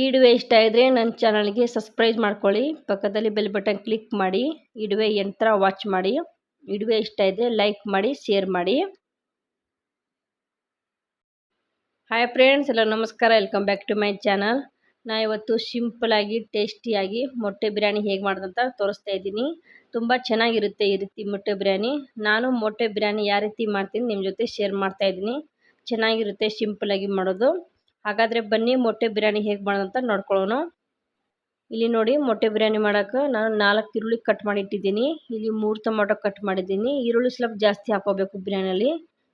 ಈ ಇಷ್ಟ ಇದ್ದರೆ ನನ್ನ ಚಾನಲ್ಗೆ ಸಬ್ಸ್ಕ್ರೈಬ್ ಮಾಡ್ಕೊಳ್ಳಿ. ಪಕ್ಕದಲ್ಲಿ ಬೆಲ್ ಬಟನ್ ಕ್ಲಿಕ್ ಮಾಡಿ. ಇಡುವೆ ಯಂತ್ರ ವಾಚ್ ಮಾಡಿ. ವಿಡಿಯೋ ಇಷ್ಟ ಇದ್ದರೆ ಲೈಕ್ ಮಾಡಿ ಶೇರ್ ಮಾಡಿ. ಹಾಯ್ ಫ್ರೆಂಡ್ಸ್ ಎಲ್ಲ ನಮಸ್ಕಾರ. Welcome back to my channel ನಾ ಇವತ್ತು ಸಿಂಪಲಾಗಿ ಟೇಸ್ಟಿಯಾಗಿ ಮೊಟ್ಟೆ ಬಿರಿಯಾನಿ ಹೇಗೆ ಮಾಡೋದಂತ ತೋರಿಸ್ತಾ ಇದ್ದೀನಿ. ತುಂಬ ಚೆನ್ನಾಗಿರುತ್ತೆ ಈ ರೀತಿ ಮೊಟ್ಟೆ ಬಿರಿಯಾನಿ. ನಾನು ಮೊಟ್ಟೆ ಬಿರಿಯಾನಿ ಯಾವ ರೀತಿ ಮಾಡ್ತೀನಿ ನಿಮ್ಮ ಜೊತೆ ಶೇರ್ ಮಾಡ್ತಾ ಇದ್ದೀನಿ. ಚೆನ್ನಾಗಿರುತ್ತೆ ಸಿಂಪಲಾಗಿ ಮಾಡೋದು. ಹಾಗಾದರೆ ಬನ್ನಿ ಮೊಟ್ಟೆ ಬಿರಿಯಾನಿ ಹೇಗೆ ಮಾಡೋದಂತ ನೋಡ್ಕೊಳ್ಳೋಣ. ಇಲ್ಲಿ ನೋಡಿ ಮೊಟ್ಟೆ ಬಿರಿಯಾನಿ ಮಾಡೋಕೆ ನಾನು ನಾಲ್ಕು ಈರುಳ್ಳಿ ಕಟ್ ಮಾಡಿ ಇಟ್ಟಿದ್ದೀನಿ ಇಲ್ಲಿ ಮೂರು ಟೊಮೊಟೊ ಕಟ್ ಮಾಡಿದ್ದೀನಿ. ಈರುಳ್ಳಿ ಸ್ವಲ್ಪ ಜಾಸ್ತಿ ಹಾಕೋಬೇಕು ಬಿರಿಯಾನಿಯಲ್ಲಿ.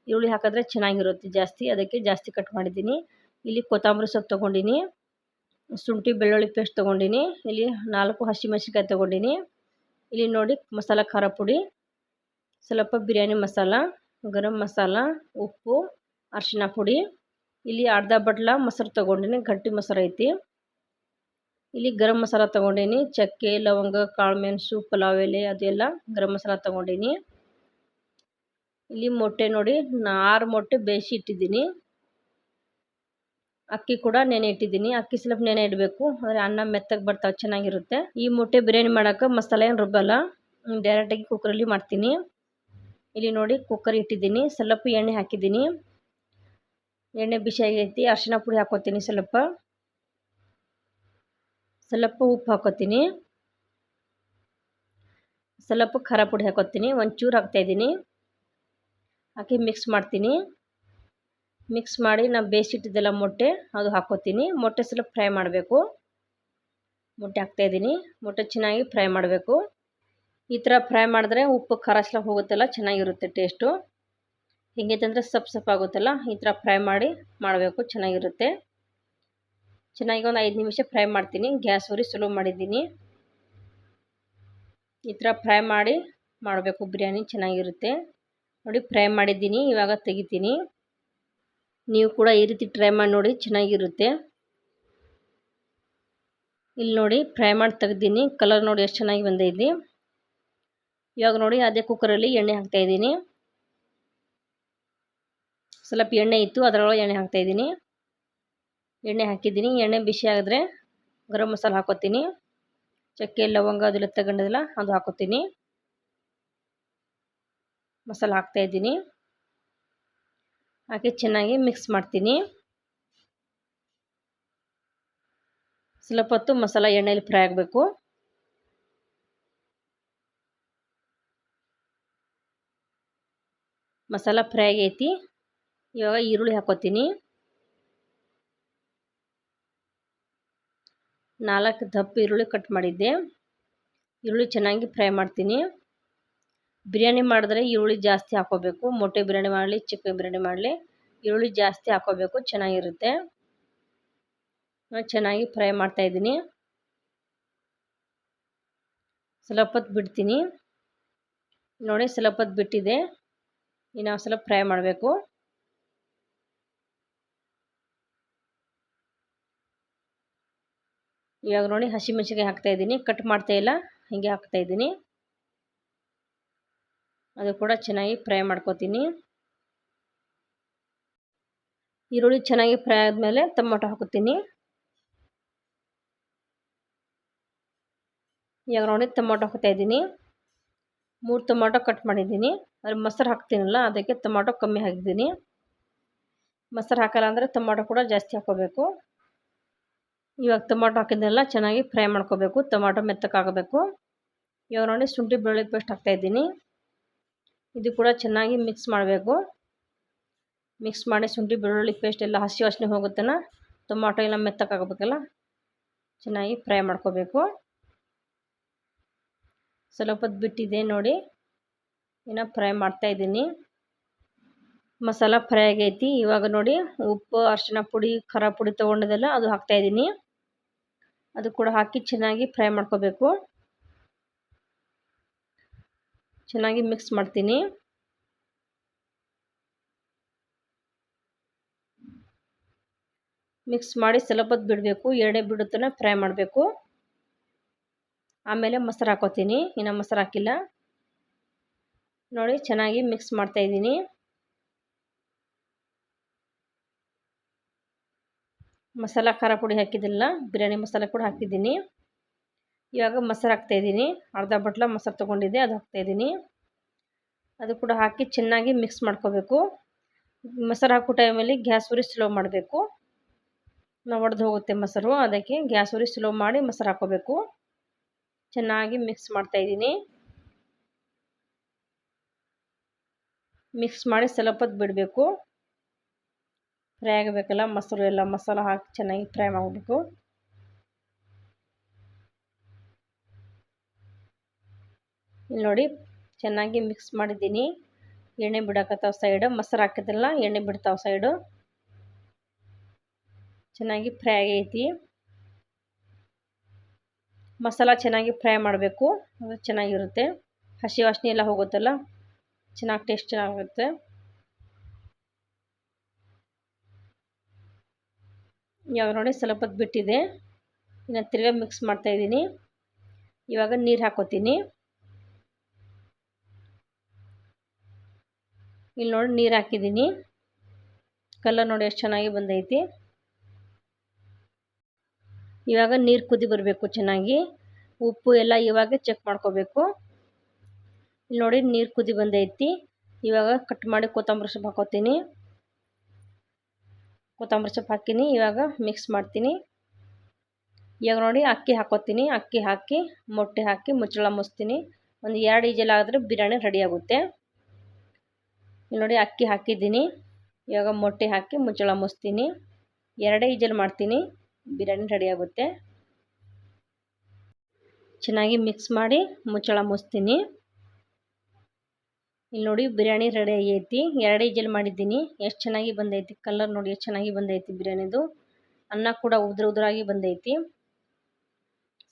ಈರುಳ್ಳಿ ಹಾಕಿದ್ರೆ ಚೆನ್ನಾಗಿರುತ್ತೆ ಜಾಸ್ತಿ, ಅದಕ್ಕೆ ಜಾಸ್ತಿ ಕಟ್ ಮಾಡಿದ್ದೀನಿ. ಇಲ್ಲಿ ಕೊತ್ತಂಬರಿ ಸೊಪ್ಪು ತೊಗೊಂಡಿನಿ. ಶುಂಠಿ, ಬೆಳ್ಳುಳ್ಳಿ ಪೇಸ್ಟ್ ತೊಗೊಂಡಿನಿ. ಇಲ್ಲಿ ನಾಲ್ಕು ಹಸಿಮೆಣಸಿನ್ಕಾಯಿ ತೊಗೊಂಡಿನಿ. ಇಲ್ಲಿ ನೋಡಿ ಮಸಾಲ ಖಾರ ಪುಡಿ, ಸ್ವಲ್ಪ ಬಿರಿಯಾನಿ ಮಸಾಲ, ಗರಂ ಮಸಾಲ, ಉಪ್ಪು, ಅರಿಶಿನ ಪುಡಿ. ಇಲ್ಲಿ ಅರ್ಧ ಬಟ್ಲ ಮೊಸರು ತೊಗೊಂಡಿನಿ, ಗಟ್ಟಿ ಮೊಸರು ಐತಿ. ಇಲ್ಲಿ ಗರಂ ಮಸಾಲ ತೊಗೊಂಡೀನಿ, ಚಕ್ಕೆ, ಲವಂಗ ಕಾಳು ಮೆಣಸು ಪಲಾವ್ ಎಲೆ ಅದೆಲ್ಲ ಗರಂ ಮಸಾಲ ತೊಗೊಂಡೀನಿ. ಇಲ್ಲಿ ಮೊಟ್ಟೆ ನೋಡಿ ಆರು ಮೊಟ್ಟೆ ಬೇಯಿಸಿ ಇಟ್ಟಿದ್ದೀನಿ. ಅಕ್ಕಿ ಕೂಡ ನೆನೆ ಇಟ್ಟಿದ್ದೀನಿ. ಅಕ್ಕಿ ಸ್ವಲ್ಪ ನೆನೆ ಇಡಬೇಕು ಅಂದರೆ ಅನ್ನ ಮೆತ್ತಗೆ ಬರ್ತಾವೆ, ಚೆನ್ನಾಗಿರುತ್ತೆ. ಈ ಮೊಟ್ಟೆ ಬಿರಿಯಾನಿ ಮಾಡೋಕೆ ಮಸಾಲೆ ಏನು ರುಬ್ಬಲ್ಲ ಡೈರೆಕ್ಟಾಗಿ ಕುಕ್ಕರಲ್ಲಿ ಮಾಡ್ತೀನಿ. ಇಲ್ಲಿ ನೋಡಿ ಕುಕ್ಕರ್ ಇಟ್ಟಿದ್ದೀನಿ, ಸ್ವಲ್ಪ ಎಣ್ಣೆ ಹಾಕಿದ್ದೀನಿ. ಎಣ್ಣೆ ಬಿಸಿ ಆಗೈತಿ ಅರಿಶಿನ ಪುಡಿ ಹಾಕೋತೀನಿ ಸ್ವಲ್ಪ. ಸ್ವಲ್ಪ ಉಪ್ಪು ಹಾಕೋತೀನಿ. ಸ್ವಲ್ಪ ಖಾರ ಪುಡಿ ಹಾಕೋತೀನಿ, ಒಂಚೂರು ಹಾಕ್ತಾಯಿದ್ದೀನಿ ಹಾಕಿ ಮಿಕ್ಸ್ ಮಾಡ್ತೀನಿ. ಮಿಕ್ಸ್ ಮಾಡಿ ನಾನು ಬೇಯಿಸಿಟ್ಟಿದ್ದೆಲ್ಲ ಮೊಟ್ಟೆ, ಅದು ಹಾಕೋತೀನಿ. ಮೊಟ್ಟೆ ಸ್ವಲ್ಪ ಫ್ರೈ ಮಾಡಬೇಕು. ಮೊಟ್ಟೆ ಹಾಕ್ತಾಯಿದ್ದೀನಿ ಮೊಟ್ಟೆ ಚೆನ್ನಾಗಿ ಫ್ರೈ ಮಾಡಬೇಕು. ಈ ಥರ ಫ್ರೈ ಮಾಡಿದ್ರೆ ಉಪ್ಪು ಖಾರ ಸ್ವಲ್ಪ ಹೋಗುತ್ತಲ್ಲ, ಚೆನ್ನಾಗಿರುತ್ತೆ ಟೇಸ್ಟು ಹಿಂಗೈತೆ ಅಂದರೆ ಸಪ್ ಸಪ್ ಆಗುತ್ತಲ್ಲ, ಈ ಥರ ಫ್ರೈ ಮಾಡಿ ಮಾಡಬೇಕು, ಚೆನ್ನಾಗಿರುತ್ತೆ. ಚೆನ್ನಾಗಿ ಒಂದು ಐದು ನಿಮಿಷ ಫ್ರೈ ಮಾಡ್ತೀನಿ, ಗ್ಯಾಸ್ ಉರಿ ಸ್ಲೋ ಮಾಡಿದ್ದೀನಿ. ಈ ಥರ ಫ್ರೈ ಮಾಡಿ ಮಾಡಬೇಕು, ಬಿರಿಯಾನಿ ಚೆನ್ನಾಗಿರುತ್ತೆ. ನೋಡಿ, ಫ್ರೈ ಮಾಡಿದ್ದೀನಿ, ಇವಾಗ ತೆಗಿತೀನಿ. ನೀವು ಕೂಡ ಈ ರೀತಿ ಟ್ರೈ ಮಾಡಿ ನೋಡಿ, ಚೆನ್ನಾಗಿರುತ್ತೆ. ಇಲ್ಲಿ ನೋಡಿ, ಫ್ರೈ ಮಾಡಿ ತೆಗ್ದೀನಿ ಕಲರ್ ನೋಡಿ ಎಷ್ಟು ಚೆನ್ನಾಗಿ ಬಂದೈತಿ. ಇವಾಗ ನೋಡಿ, ಅದೇ ಕುಕ್ಕರಲ್ಲಿ ಎಣ್ಣೆ ಹಾಕ್ತಾಯಿದ್ದೀನಿ ಸ್ವಲ್ಪ ಎಣ್ಣೆ ಇತ್ತು, ಅದರೊಳಗೆ ಎಣ್ಣೆ ಹಾಕ್ತಾಯಿದ್ದೀನಿ ಎಣ್ಣೆ ಹಾಕಿದ್ದೀನಿ. ಎಣ್ಣೆ ಬಿಸಿ ಆಗಿದ್ರೆ ಗರಂ ಮಸಾಲೆ ಹಾಕೋತೀನಿ. ಚಕ್ಕೆ, ಲವಂಗ, ಅದೆಲ್ಲ ತಗೊಂಡಿಲ್ಲ ಅದು ಹಾಕೋತೀನಿ. ಹಾಕ್ತಾ ಇದ್ದೀನಿ. ಹಾಕಿ ಚೆನ್ನಾಗಿ ಮಿಕ್ಸ್ ಮಾಡ್ತೀನಿ. ಸ್ವಲ್ಪ ಹೊತ್ತು ಮಸಾಲ ಎಣ್ಣೆಯಲ್ಲಿ ಫ್ರೈ ಆಗಬೇಕು. ಮಸಾಲ ಫ್ರೈ ಆಗೈತಿ. ಇವಾಗ ಈರುಳ್ಳಿ ಹಾಕೋತೀನಿ. ನಾಲ್ಕು ದಪ್ಪ ಈರುಳ್ಳಿ ಕಟ್ ಮಾಡಿದ್ದೆ. ಈರುಳ್ಳಿ ಚೆನ್ನಾಗಿ ಫ್ರೈ ಮಾಡ್ತೀನಿ. ಬಿರಿಯಾನಿ ಮಾಡಿದ್ರೆ ಈರುಳ್ಳಿ ಜಾಸ್ತಿ ಹಾಕೋಬೇಕು. ಮೊಟ್ಟೆ ಬಿರಿಯಾನಿ ಮಾಡಲಿ ಚಿಕನ್ ಬಿರಿಯಾನಿ ಮಾಡಲಿ, ಈರುಳ್ಳಿ ಜಾಸ್ತಿ ಹಾಕೋಬೇಕು, ಚೆನ್ನಾಗಿರುತ್ತೆ. ನಾನು ಚೆನ್ನಾಗಿ ಫ್ರೈ ಮಾಡ್ತಾಯಿದ್ದೀನಿ ಸ್ವಲ್ಪ ಹೊತ್ತು ಬಿಡ್ತೀನಿ. ನೋಡಿ, ಸ್ವಲ್ಪ ಹೊತ್ತು ಬಿಟ್ಟಿದೆ. ಇನ್ನು ಸ್ವಲ್ಪ ಫ್ರೈ ಮಾಡಬೇಕು. ಇವಾಗ ನೋಡಿ ಹಸಿಮೆಣಸಿನ್ಕಾಯಿ ಹಾಕ್ತಾ ಇದ್ದೀನಿ. ಕಟ್ ಮಾಡ್ತಾ ಇಲ್ಲ. ಹಿಂಗೆ ಹಾಕ್ತಾ ಇದ್ದೀನಿ. ಅದು ಕೂಡ ಚೆನ್ನಾಗಿ ಫ್ರೈ ಮಾಡ್ಕೋತೀನಿ. ಈರುಳ್ಳಿ ಚೆನ್ನಾಗಿ ಫ್ರೈ ಆದಮೇಲೆ ಟೊಮೊಟೊ ಹಾಕೋತೀನಿ ಇವಾಗ ನೋಡಿ ಟೊಮೊಟೊ ಹಾಕ್ತಾ ಇದ್ದೀನಿ. ಮೂರು ಟೊಮೊಟೊ ಕಟ್ ಮಾಡಿದ್ದೀನಿ. ಅದ್ರ ಮೊಸರು ಹಾಕ್ತೀನಲ್ಲ, ಅದಕ್ಕೆ ಟೊಮೊಟೊ ಕಮ್ಮಿ ಹಾಕಿದ್ದೀನಿ. ಮೊಸರು ಹಾಕಲ್ಲ ಅಂದರೆ ಟೊಮೊಟೊ ಕೂಡ ಜಾಸ್ತಿ ಹಾಕೋಬೇಕು ಇವಾಗ ಟೊಮೊಟೊ ಹಾಕಿದ್ದೆಲ್ಲ ಚೆನ್ನಾಗಿ ಫ್ರೈ ಮಾಡ್ಕೋಬೇಕು ಟೊಮೊಟೊ ಮೆತ್ತಕ್ಕಾಗಬೇಕು ಇವಾಗ ನೋಡಿ ಶುಂಠಿ ಬೆಳ್ಳುಳ್ಳಿ ಪೇಸ್ಟ್ ಹಾಕ್ತಾಯಿದ್ದೀನಿ ಇದು ಕೂಡ ಚೆನ್ನಾಗಿ ಮಿಕ್ಸ್ ಮಾಡಬೇಕು. ಮಿಕ್ಸ್ ಮಾಡಿ ಶುಂಠಿ ಬೆಳ್ಳುಳ್ಳಿ ಪೇಸ್ಟ್ ಎಲ್ಲ ಹಸಿ ವಾಸನೆ ಹೋಗುತ್ತಲ್ಲ ಟೊಮಾಟೊ ಎಲ್ಲ ಮೆತ್ತಕ್ಕಾಗಬೇಕಲ್ಲ ಚೆನ್ನಾಗಿ ಫ್ರೈ ಮಾಡ್ಕೋಬೇಕು. ಸ್ವಲ್ಪ ಹೊತ್ತು ಬಿಟ್ಟಿದೆ ನೋಡಿ, ಇನ್ನು ಫ್ರೈ ಮಾಡ್ತಾಯಿದ್ದೀನಿ ಮಸಾಲ ಫ್ರೈ ಆಗೈತಿ. ಇವಾಗ ನೋಡಿ ಉಪ್ಪು ಅರಿಶಿನ ಪುಡಿ, ಖಾರ ಪುಡಿ ತೊಗೊಂಡಿದ್ದೆಲ್ಲ ಅದು ಹಾಕ್ತಾಯಿದ್ದೀನಿ ಅದು ಕೂಡ ಹಾಕಿ ಚೆನ್ನಾಗಿ ಫ್ರೈ ಮಾಡ್ಕೋಬೇಕು. ಚೆನ್ನಾಗಿ ಮಿಕ್ಸ್ ಮಾಡ್ತೀನಿ. ಮಿಕ್ಸ್ ಮಾಡಿ ಸ್ವಲ್ಪ ಹೊತ್ತು ಬಿಡಬೇಕು. ಎರಡೇ ಬಿಡುತ್ತನ ಫ್ರೈ ಮಾಡಬೇಕು. ಆಮೇಲೆ ಮೊಸರು ಹಾಕೋತೀನಿ. ಇನ್ನು ಮೊಸರು ಹಾಕಿಲ್ಲ. ನೋಡಿ ಚೆನ್ನಾಗಿ ಮಿಕ್ಸ್ ಮಾಡ್ತಾಯಿದ್ದೀನಿ ಮಸಾಲ ಖಾರ ಪುಡಿ ಹಾಕಿದ್ದಿಲ್ಲ, ಬಿರಿಯಾನಿ ಮಸಾಲ ಕೂಡ ಹಾಕಿದ್ದೀನಿ. ಇವಾಗ ಮೊಸರು ಹಾಕ್ತಾಯಿದ್ದೀನಿ ಅರ್ಧ ಬಟ್ಲ ಮೊಸರು ತೊಗೊಂಡಿದ್ದೆ, ಅದು ಹಾಕ್ತಾಯಿದ್ದೀನಿ ಅದು ಕೂಡ ಹಾಕಿ ಚೆನ್ನಾಗಿ ಮಿಕ್ಸ್ ಮಾಡ್ಕೋಬೇಕು. ಮೊಸರು ಹಾಕೋ ಟೈಮಲ್ಲಿ ಗ್ಯಾಸ್ ಉರಿ ಸ್ಲೋ ಮಾಡಬೇಕು. ನಾವು ಒಡೆದು ಹೋಗುತ್ತೆ ಮೊಸರು, ಅದಕ್ಕೆ ಗ್ಯಾಸ್ ಉರಿ ಸ್ಲೋ ಮಾಡಿ ಮೊಸರು ಹಾಕೋಬೇಕು. ಚೆನ್ನಾಗಿ ಮಿಕ್ಸ್ ಮಾಡ್ತಾಯಿದ್ದೀನಿ ಮಿಕ್ಸ್ ಮಾಡಿ ಸ್ವಲ್ಪ ಹೊತ್ತು ಬಿಡಬೇಕು. ಫ್ರೈ ಆಗಬೇಕಲ್ಲ, ಮೊಸರು ಎಲ್ಲ ಮಸಾಲ ಹಾಕಿ ಚೆನ್ನಾಗಿ ಫ್ರೈ ಮಾಡಬೇಕು. ಇಲ್ಲಿ ನೋಡಿ, ಚೆನ್ನಾಗಿ ಮಿಕ್ಸ್ ಮಾಡಿದ್ದೀನಿ. ಎಣ್ಣೆ ಬಿಡಕತ್ತಾವ ಸೈಡ್ ಮೊಸರು ಹಾಕಿದ್ರಲ್ಲ, ಎಣ್ಣೆ ಬಿಡ್ತಾವ ಸೈಡು ಚೆನ್ನಾಗಿ ಫ್ರೈ ಆಗೈತಿ. ಮಸಾಲ ಚೆನ್ನಾಗಿ ಫ್ರೈ ಮಾಡಬೇಕು, ಅದು ಚೆನ್ನಾಗಿರುತ್ತೆ. ಹಸಿ ವಾಸನೆ ಎಲ್ಲ ಹೋಗುತ್ತಲ್ಲ, ಚೆನ್ನಾಗಿ ಟೇಸ್ಟ್ ಚೆನ್ನಾಗುತ್ತೆ ಇವಾಗ ನೋಡಿ ಸ್ವಲ್ಪ ಬಿಟ್ಟಿದೆ. ಇನ್ನು ತಿರ್ಗಾ ಮಿಕ್ಸ್ ಮಾಡ್ತಾಯಿದ್ದೀನಿ ಇವಾಗ ನೀರು ಹಾಕೋತೀನಿ. ಇಲ್ಲಿ ನೋಡಿ ನೀರು ಹಾಕಿದ್ದೀನಿ. ಕಲರ್ ನೋಡಿ ಎಷ್ಟು ಚೆನ್ನಾಗಿ ಬಂದೈತಿ. ಇವಾಗ ನೀರು ಕುದಿ ಬರಬೇಕು ಚೆನ್ನಾಗಿ. ಉಪ್ಪು ಎಲ್ಲ ಇವಾಗ ಚೆಕ್ ಮಾಡ್ಕೋಬೇಕು. ಇಲ್ಲಿ ನೋಡಿ ನೀರು ಕುದಿ ಬಂದೈತಿ. ಇವಾಗ ಕಟ್ ಮಾಡಿ ಕೊತ್ತಂಬರಿ ಸೊಪ್ಪು ಹಾಕೋತೀನಿ. ಕೊತ್ತಂಬರಿ ಸೊಪ್ಪು ಹಾಕಿನಿ, ಇವಾಗ ಮಿಕ್ಸ್ ಮಾಡ್ತೀನಿ. ಇವಾಗ ನೋಡಿ ಅಕ್ಕಿ ಹಾಕೋತೀನಿ. ಅಕ್ಕಿ ಹಾಕಿ, ಮೊಟ್ಟೆ ಹಾಕಿ ಮುಚ್ಚಳ ಮುಚ್ತೀನಿ. ಒಂದು ಎರಡು ಈಜಲ್ ಆದರೆ ಬಿರಿಯಾನಿ ರೆಡಿ ಆಗುತ್ತೆ. ನೋಡಿ ಅಕ್ಕಿ ಹಾಕಿದ್ದೀನಿ. ಇವಾಗ ಮೊಟ್ಟೆ ಹಾಕಿ ಮುಚ್ಚಳ ಮುಚ್ತೀನಿ. ಎರಡೇ ಈಜಲ್ ಮಾಡ್ತೀನಿ. ಬಿರಿಯಾನಿ ರೆಡಿ ಆಗುತ್ತೆ. ಚೆನ್ನಾಗಿ ಮಿಕ್ಸ್ ಮಾಡಿ ಮುಚ್ಚಳ ಮುಚ್ತೀನಿ. ಇಲ್ಲಿ ನೋಡಿ ಬಿರಿಯಾನಿ ರೆಡಿ ಆಗೈತಿ. ಎರಡು ಈಜಲ್ ಮಾಡಿದ್ದೀನಿ. ಎಷ್ಟು ಚೆನ್ನಾಗಿ ಬಂದೈತಿ ಕಲರ್ ನೋಡಿ ಎಷ್ಟು ಚೆನ್ನಾಗಿ ಬಂದೈತಿ ಬಿರಿಯಾನಿದು. ಅನ್ನ ಕೂಡ ಉದ್ರ ಉದ್ರಾಗಿ ಬಂದೈತಿ.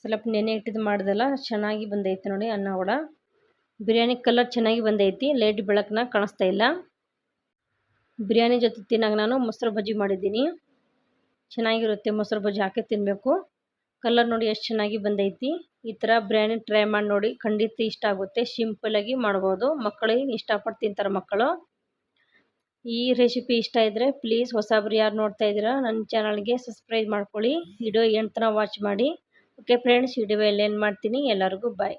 ಸ್ವಲ್ಪ ನೆನೆ ಇಟ್ಟಿದ್ದು ಮಾಡ್ದಲ್ಲ, ಚೆನ್ನಾಗಿ ಬಂದೈತಿ ನೋಡಿ ಅನ್ನ ಕೂಡ ಬಿರಿಯಾನಿ ಕಲರ್ ಚೆನ್ನಾಗಿ ಬಂದೈತಿ ಲೈಟ್ ಬೆಳಕನ್ನ ಕಾಣಿಸ್ತಾ ಇಲ್ಲ. ಬಿರಿಯಾನಿ ಜೊತೆ ತಿನ್ನಾಗ ನಾನು ಮೊಸರು ಬಜ್ಜಿ ಮಾಡಿದ್ದೀನಿ. ಚೆನ್ನಾಗಿರುತ್ತೆ ಮೊಸರು ಬಜ್ಜಿ, ಹಾಕಿ ತಿನ್ನಬೇಕು ಕಲರ್ ನೋಡಿ ಎಷ್ಟು ಚೆನ್ನಾಗಿ ಬಂದೈತಿ. ಈ ಥರ ಬಿರಿಯಾನಿ ಟ್ರೈ ಮಾಡಿ ನೋಡಿ. ಖಂಡಿತ ಇಷ್ಟ ಆಗುತ್ತೆ. ಸಿಂಪಲಾಗಿ ಮಾಡ್ಬೋದು. ಮಕ್ಕಳಿಗೆ ಇಷ್ಟಪಟ್ಟು ತಿಂತಾರೆ ಮಕ್ಕಳು. ಈ ರೆಸಿಪಿ ಇಷ್ಟ ಇದ್ದರೆ ಪ್ಲೀಸ್ ಹೊಸಬ್ರು ಯಾರು ನೋಡ್ತಾ ಇದ್ದೀರಾ, ನನ್ನ ಚಾನಲ್ಗೆ ಸಬ್ಸ್ಕ್ರೈಬ್ ಮಾಡ್ಕೊಳ್ಳಿ. ವಿಡಿಯೋ ಎಂಟು ವಾಚ್ ಮಾಡಿ. ಓಕೆ ಫ್ರೆಂಡ್ಸ್, ವಿಡಿಯೋ ಎಲ್ಲ ಮಾಡ್ತೀನಿ. ಎಲ್ಲರಿಗೂ ಬಾಯ್.